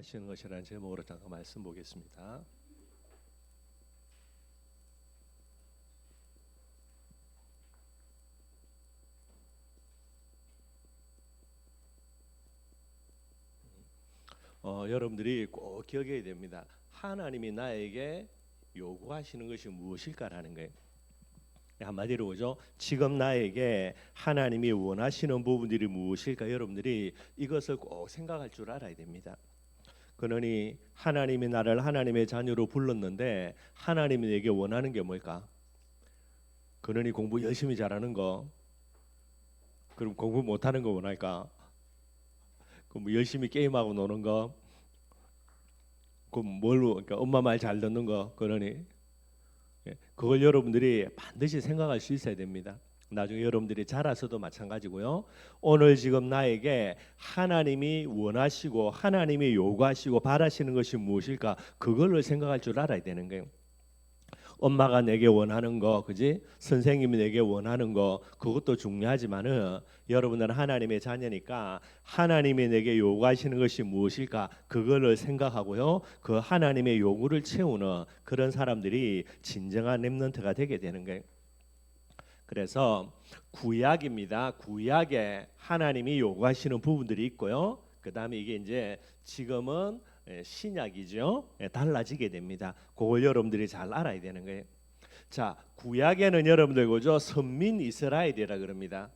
하시는 것이라는 제목으로 잠깐 말씀 보겠습니다. 어, 여러분들이 꼭 기억해야 됩니다. 하나님이 나에게 요구하시는 것이 무엇일까라는 거예요. 한마디로 보죠. 지금 나에게 하나님이 원하시는 부분들이 무엇일까 여러분들이 이것을 꼭 생각할 줄 알아야 됩니다. 그러니 하나님이 나를 하나님의 자녀로 불렀는데 하나님이 내게 원하는 게 뭘까? 그러니 공부 열심히 잘하는 거. 그럼 공부 못하는 거 원할까? 그럼 뭐 열심히 게임하고 노는 거. 그럼 뭘로? 그러니까 엄마 말 잘 듣는 거. 그러니 예, 그걸 여러분들이 반드시 생각할 수 있어야 됩니다. 나중에 여러분들이 자라서도 마찬가지고요. 오늘 지금 나에게 하나님이 원하시고 하나님이 요구하시고 바라시는 것이 무엇일까? 그걸로 생각할 줄 알아야 되는 거예요. 엄마가 내게 원하는 거, 그지? 선생님이 내게 원하는 거, 그것도 중요하지만은 여러분들은 하나님의 자녀니까 하나님이 내게 요구하시는 것이 무엇일까? 그거를 생각하고요. 그 하나님의 요구를 채우는 그런 사람들이 진정한 렘넌트가 되게 되는 거예요. 그래서 구약입니다. 구약에 하나님이 요구하시는 부분들이 있고요. 그다음에 이게 이제 지금은 예, 신약이죠. 예, 달라지게 됩니다. 그걸 여러분들이 잘 알아야 되는 거예요. 자, 구약에는 여러분들 그죠? 선민 이스라엘이라 그럽니다.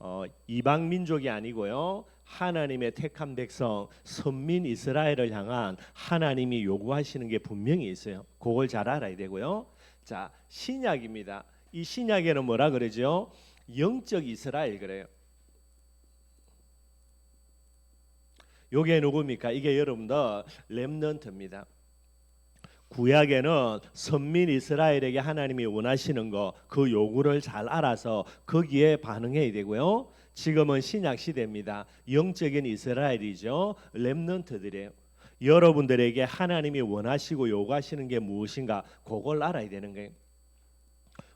어, 이방 민족이 아니고요. 하나님의 택한 백성 선민 이스라엘을 향한 하나님이 요구하시는 게 분명히 있어요. 그걸 잘 알아야 되고요. 자, 신약입니다. 이 신약에는 뭐라 그러죠? 영적 이스라엘 그래요. 요게 누굽니까? 이게 여러분들 렘넌트입니다. 구약에는 선민 이스라엘에게 하나님이 원하시는 거 그 요구를 잘 알아서 거기에 반응해야 되고요. 지금은 신약 시대입니다. 영적인 이스라엘이죠. 렘넌트들이에요. 여러분들에게 하나님이 원하시고 요구하시는 게 무엇인가 그걸 알아야 되는 거예요.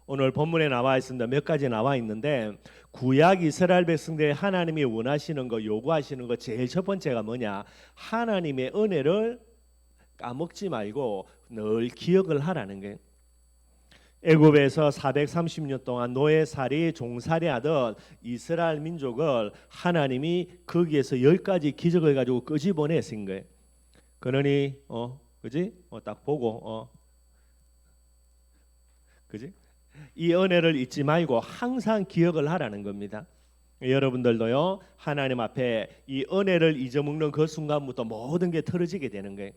오늘 본문에 나와 있습니다. 몇 가지 나와 있는데 구약 이스라엘 백성들이 하나님이 원하시는 거 요구하시는 거 제일 첫 번째가 뭐냐? 하나님의 은혜를 까먹지 말고 늘 기억을 하라는 거예요. 애굽에서 430년 동안 노예살이 종살이하던 이스라엘 민족을 하나님이 거기에서 열 가지 기적을 가지고 끄집어내신 거예요. 그러니 어 그지? 어, 딱 보고 어 그지? 이 은혜를 잊지 말고 항상 기억을 하라는 겁니다. 여러분들도요 하나님 앞에 이 은혜를 잊어먹는 그 순간부터 모든 게 틀어지게 되는 거예요.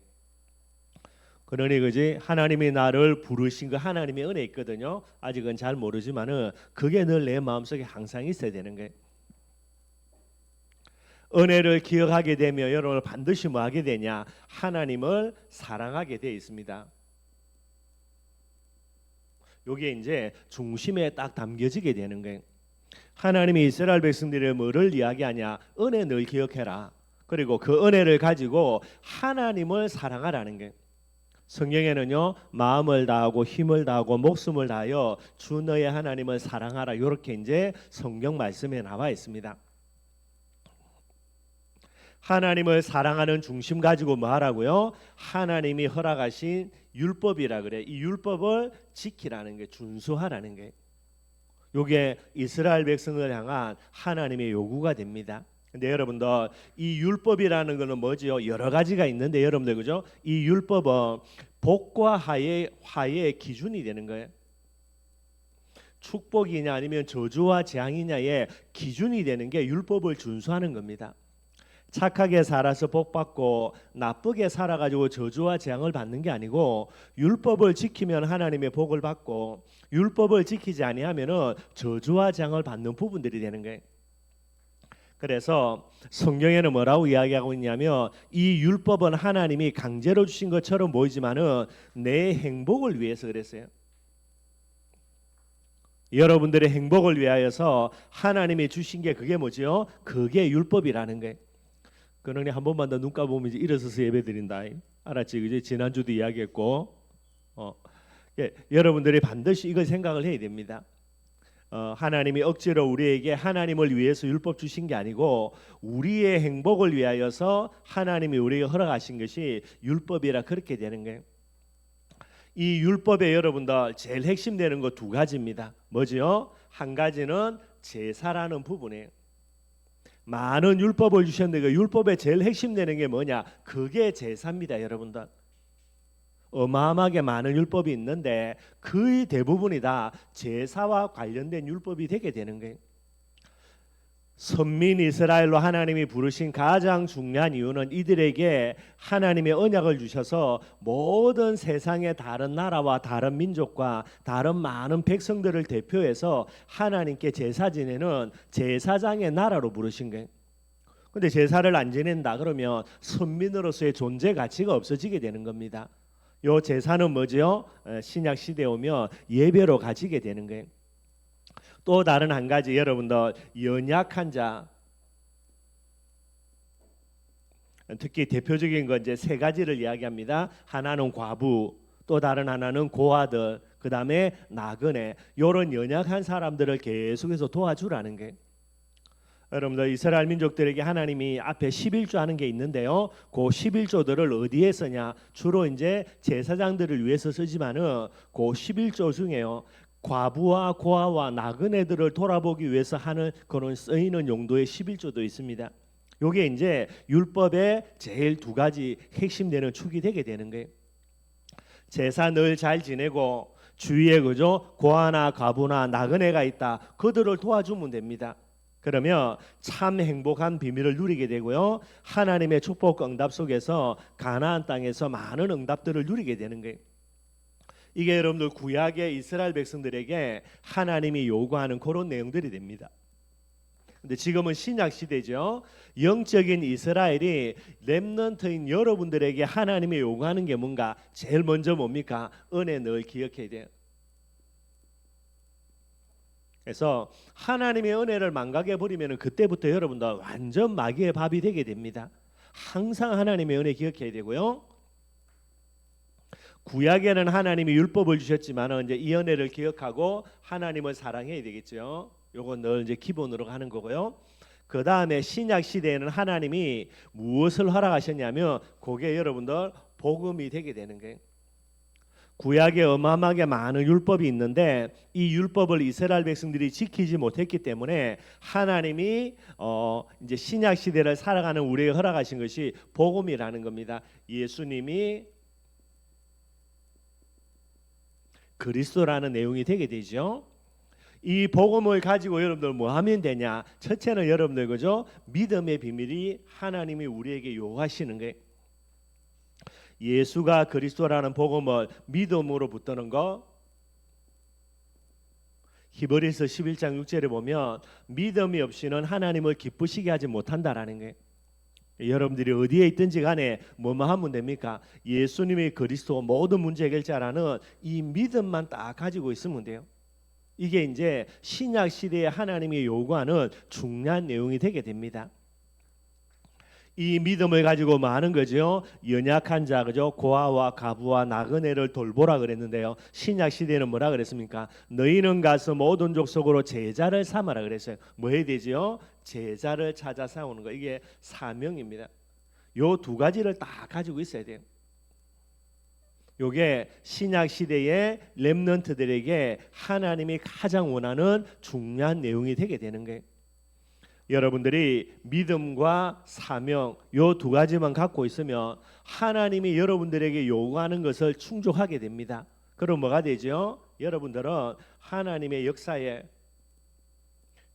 그러니 그지 하나님이 나를 부르신 그 하나님의 은혜 있거든요. 아직은 잘 모르지만은 그게 늘 내 마음속에 항상 있어야 되는 거예요. 은혜를 기억하게 되면 여러분 반드시 뭐 하게 되냐? 하나님을 사랑하게 돼 있습니다. 요게 이제 중심에 딱 담겨지게 되는 거예요. 하나님이 이스라엘 백성들의 뭐를 이야기하냐? 은혜 늘 기억해라. 그리고 그 은혜를 가지고 하나님을 사랑하라는 게 성경에는요 마음을 다하고 힘을 다하고 목숨을 다하여 주 너의 하나님을 사랑하라 이렇게 이제 성경 말씀에 나와 있습니다. 하나님을 사랑하는 중심 가지고 뭐 하라고요? 하나님이 허락하신 율법이라 그래. 이 율법을 지키라는 게 준수하라는 게. 요게 이스라엘 백성을 향한 하나님의 요구가 됩니다. 근데 여러분들 이 율법이라는 거는 뭐지요? 여러 가지가 있는데 여러분들 그죠? 이 율법은 복과 하의 화의 기준이 되는 거예요. 축복이냐 아니면 저주와 재앙이냐의 기준이 되는 게 율법을 준수하는 겁니다. 착하게 살아서 복 받고 나쁘게 살아 가지고 저주와 재앙을 받는 게 아니고 율법을 지키면 하나님의 복을 받고 율법을 지키지 아니하면은 저주와 재앙을 받는 부분들이 되는 거예요. 그래서 성경에는 뭐라고 이야기하고 있냐면 이 율법은 하나님이 강제로 주신 것처럼 보이지만은 내 행복을 위해서 그랬어요. 여러분들의 행복을 위하여서 하나님이 주신 게 그게 뭐죠? 그게 율법이라는 거예요. 그러니 한 번만 더 눈 감으면 이제 일어서서 예배 드린다. 알았지? 그지? 지난주도 이야기했고, 어, 예, 여러분들이 반드시 이걸 생각을 해야 됩니다. 어, 하나님이 억지로 우리에게 하나님을 위해서 율법 주신 게 아니고 우리의 행복을 위하여서 하나님이 우리에게 허락하신 것이 율법이라 그렇게 되는 거예요. 이 율법에 여러분들 제일 핵심되는 거 두 가지입니다. 뭐지요? 한 가지는 제사라는 부분이에요. 많은 율법을 주셨는데 그 율법의 제일 핵심되는 게 뭐냐? 그게 제사입니다, 여러분들. 어마어마하게 많은 율법이 있는데 거의 대부분이 다 제사와 관련된 율법이 되게 되는 거예요. 선민 이스라엘로 하나님이 부르신 가장 중요한 이유는 이들에게 하나님의 언약을 주셔서 모든 세상의 다른 나라와 다른 민족과 다른 많은 백성들을 대표해서 하나님께 제사 지내는 제사장의 나라로 부르신 거예요. 근데 제사를 안 지낸다 그러면 선민으로서의 존재 가치가 없어지게 되는 겁니다. 요 제사는 뭐지요? 어, 신약 시대에 오면 예배로 가지게 되는 거예요. 또 다른 한 가지 여러분들 연약한 자 특히 대표적인 건 이제 세 가지를 이야기합니다. 하나는 과부, 또 다른 하나는 고아들, 그 다음에 나그네. 이런 연약한 사람들을 계속해서 도와주라는 게. 여러분들 이스라엘 민족들에게 하나님이 앞에 11조 하는 게 있는데요. 그 11조들을 어디에 쓰냐? 주로 이제 제사장들을 위해서 쓰지만은 그 11조 중에요. 과부와 고아와 나그네들을 돌아보기 위해서 하는 그런 쓰이는 용도의 11조도 있습니다. 요게 이제 율법의 제일 두 가지 핵심되는 축이 되게 되는 거예요. 제사 늘 잘 지내고 주위에 그죠 고아나 과부나 나그네가 있다 그들을 도와주면 됩니다. 그러면 참 행복한 비밀을 누리게 되고요. 하나님의 축복 응답 속에서 가나안 땅에서 많은 응답들을 누리게 되는 거예요. 이게 여러분들 구약의 이스라엘 백성들에게 하나님이 요구하는 그런 내용들이 됩니다. 근데 지금은 신약 시대죠. 영적인 이스라엘이 렘넌트인 여러분들에게 하나님이 요구하는 게 뭔가 제일 먼저 뭡니까? 은혜 늘 기억해야 돼요. 그래서 하나님의 은혜를 망각해 버리면 그때부터 여러분들 완전 마귀의 밥이 되게 됩니다. 항상 하나님의 은혜 기억해야 되고요. 구약에는 하나님이 율법을 주셨지만 이제 이 은혜를 기억하고 하나님을 사랑해야 되겠죠. 요건 늘 이제 기본으로 가는 거고요. 그 다음에 신약 시대에는 하나님이 무엇을 허락하셨냐면 그게 여러분들 복음이 되게 되는 거예요. 구약에 어마어마하게 많은 율법이 있는데 이 율법을 이스라엘 백성들이 지키지 못했기 때문에 하나님이 어 이제 신약 시대를 살아가는 우리에게 허락하신 것이 복음이라는 겁니다. 예수님이 그리스도라는 내용이 되게 되죠. 이 복음을 가지고 여러분들 뭐 하면 되냐? 첫째는 여러분들 그죠? 믿음의 비밀이 하나님이 우리에게 요하시는 거예요. 예수가 그리스도라는 복음을 믿음으로 붙드는 거 히브리서 11장 6절에 보면 믿음이 없이는 하나님을 기쁘시게 하지 못한다라는 거예요. 여러분들이 어디에 있든지 간에 뭐뭐 하면 됩니까? 예수님이 그리스도 모든 문제 해결자라는 이 믿음만 딱 가지고 있으면 돼요. 이게 이제 신약 시대에 하나님이 요구하는 중요한 내용이 되게 됩니다. 이 믿음을 가지고 많은 거죠. 연약한 자 그죠? 고아와 가부와 나그네를 돌보라 그랬는데요. 신약 시대는 뭐라 그랬습니까? 너희는 가서 모든 족속으로 제자를 삼아라 그랬어요. 뭐 해야 되죠? 제자를 찾아 세우는 거 이게 사명입니다. 요 두 가지를 다 가지고 있어야 돼요. 요게 신약 시대의 렘넌트들에게 하나님이 가장 원하는 중요한 내용이 되게 되는 거예요. 여러분들이 믿음과 사명 요 두 가지만 갖고 있으면 하나님이 여러분들에게 요구하는 것을 충족하게 됩니다. 그럼 뭐가 되죠? 여러분들은 하나님의 역사의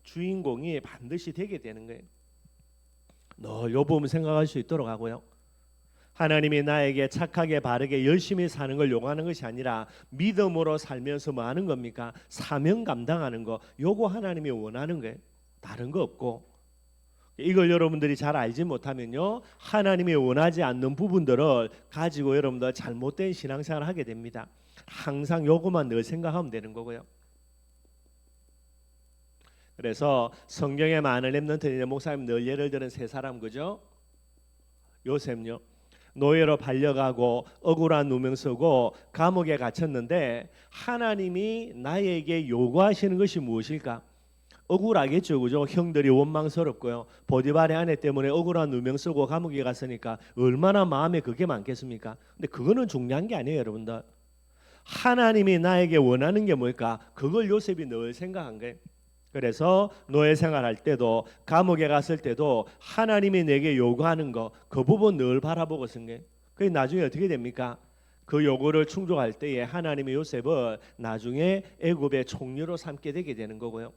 주인공이 반드시 되게 되는 거예요. 늘요 부분 생각할 수 있도록 하고요. 하나님이 나에게 착하게 바르게 열심히 사는 걸 요구하는 것이 아니라 믿음으로 살면서 뭐 하는 겁니까? 사명 감당하는 거 요거 하나님이 원하는 거예요. 다른 거 없고 이걸 여러분들이 잘 알지 못하면요 하나님이 원하지 않는 부분들을 가지고 여러분들 잘못된 신앙생활을 하게 됩니다. 항상 요것만 늘 생각하면 되는 거고요. 그래서 성경에 많은 렘넌트의 목사님 늘 예를 들은 세 사람 그죠? 요셉요. 노예로 팔려가고 억울한 누명 쓰고 감옥에 갇혔는데 하나님이 나에게 요구하시는 것이 무엇일까? 억울하겠죠, 그죠? 형들이 원망스럽고요. 보디발의 아내 때문에 억울한 누명 쓰고 감옥에 갔으니까 얼마나 마음에 그게 많겠습니까? 근데 그거는 중요한 게 아니에요, 여러분들. 하나님이 나에게 원하는 게 뭘까? 그걸 요셉이 늘 생각한 거예요. 그래서 노예 생활할 때도 감옥에 갔을 때도 하나님이 내게 요구하는 거 그 부분 늘 바라보고 쓴 거예요. 그게 나중에 어떻게 됩니까? 그 요구를 충족할 때에 하나님의 요셉을 나중에 애굽의 총리로 삼게 되게 되는 거고요.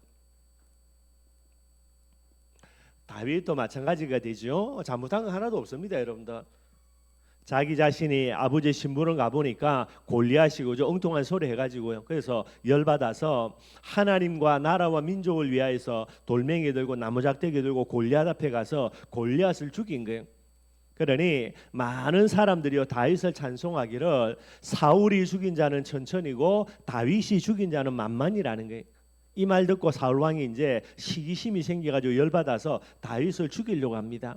다윗도 마찬가지가 되죠. 잘못한 거 하나도 없습니다, 여러분들. 자기 자신이 아버지 신부를 가보니까 골리앗이고 저 엉뚱한 소리 해가지고요. 그래서 열받아서 하나님과 나라와 민족을 위하여서 돌멩이 들고 나무작대기 들고 골리앗 앞에 가서 골리앗을 죽인 거예요. 그러니 많은 사람들이요 다윗을 찬송하기를 사울이 죽인 자는 천천히고 다윗이 죽인 자는 만만이라는 거예요. 이 말 듣고 사울 왕이 이제 시기심이 생겨가지고 열받아서 다윗을 죽이려고 합니다.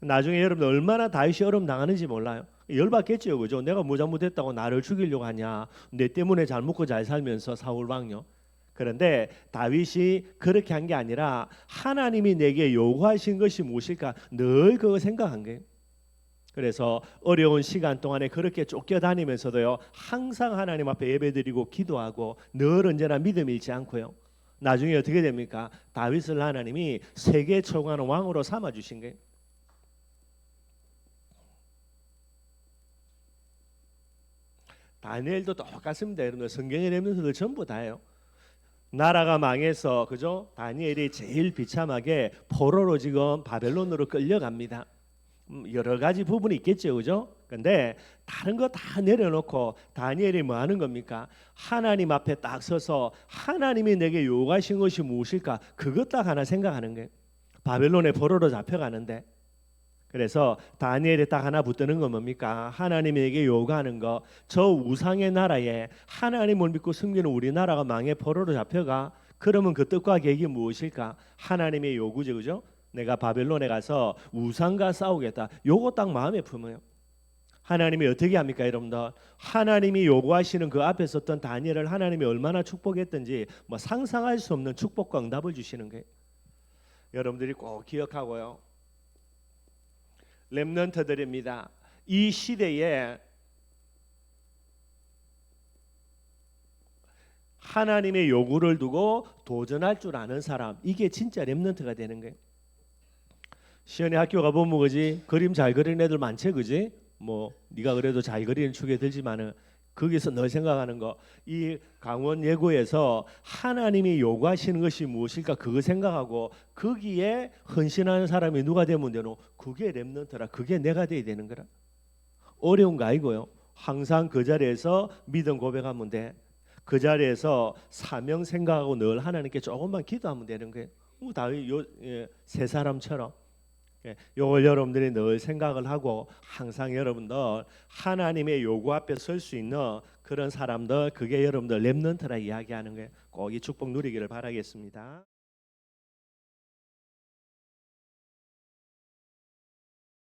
나중에 여러분 얼마나 다윗이 어려움 당하는지 몰라요. 열받겠죠, 그죠? 내가 뭐 잘못했다고 나를 죽이려고 하냐? 내 때문에 잘 먹고 잘 살면서 사울 왕요. 그런데 다윗이 그렇게 한 게 아니라 하나님이 내게 요구하신 것이 무엇일까 늘 그거 생각한 거예요. 그래서 어려운 시간 동안에 그렇게 쫓겨다니면서도요 항상 하나님 앞에 예배드리고 기도하고 늘 언제나 믿음 잃지 않고요. 나중에 어떻게 됩니까? 다윗을 하나님이 세계 최고하는 왕으로 삼아 주신 거예요. 다니엘도 똑같습니다. 여러분 성경에 내면서도 전부 다예요. 나라가 망해서 그죠? 다니엘이 제일 비참하게 포로로 지금 바벨론으로 끌려갑니다. 음, 여러 가지 부분이 있겠죠, 그죠? 근데 다른 거 다 내려놓고 다니엘이 뭐 하는 겁니까? 하나님 앞에 딱 서서 하나님이 내게 요구하신 것이 무엇일까? 그것 딱 하나 생각하는 거예요. 바벨론에 포로로 잡혀가는데 그래서 다니엘에 딱 하나 붙드는 건 뭡니까? 하나님에게 요구하는 거. 저 우상의 나라에 하나님을 믿고 숨기는 우리나라가 망해 포로로 잡혀가. 그러면 그 뜻과 계획이 무엇일까? 하나님의 요구죠, 그죠? 내가 바벨론에 가서 우상과 싸우겠다. 요거 딱 마음에 품어요. 하나님이 어떻게 합니까, 여러분들? 하나님이 요구하시는 그 앞에 섰던 다니엘을 하나님이 얼마나 축복했던지 뭐 상상할 수 없는 축복과 응답을 주시는 거예요. 여러분들이 꼭 기억하고요. 렘넌트들입니다. 이 시대에 하나님의 요구를 두고 도전할 줄 아는 사람 이게 진짜 렘넌트가 되는 거예요. 시연이 학교 가보면 그지 그림 잘 그리는 애들 많지 그지? 뭐 네가 그래도 잘 그리는 축에 들지만은 거기서 늘 생각하는 거. 이 강원 예고에서 하나님이 요구하시는 것이 무엇일까 그거 생각하고 거기에 헌신하는 사람이 누가 되면 되노? 그게 렘넌트라. 그게 내가 돼야 되는 거라. 어려운 거 아니고요. 항상 그 자리에서 믿음 고백하면 돼그 자리에서 사명 생각하고 늘 하나님께 조금만 기도하면 되는 거예요. 뭐 다윗 요세 사람처럼. 예, 요걸 여러분들이 늘 생각을 하고 항상 여러분들 하나님의 요구 앞에 설 수 있는 그런 사람들 그게 여러분들 렘넌트라 이야기하는 거예요. 꼭이 축복 누리기를 바라겠습니다.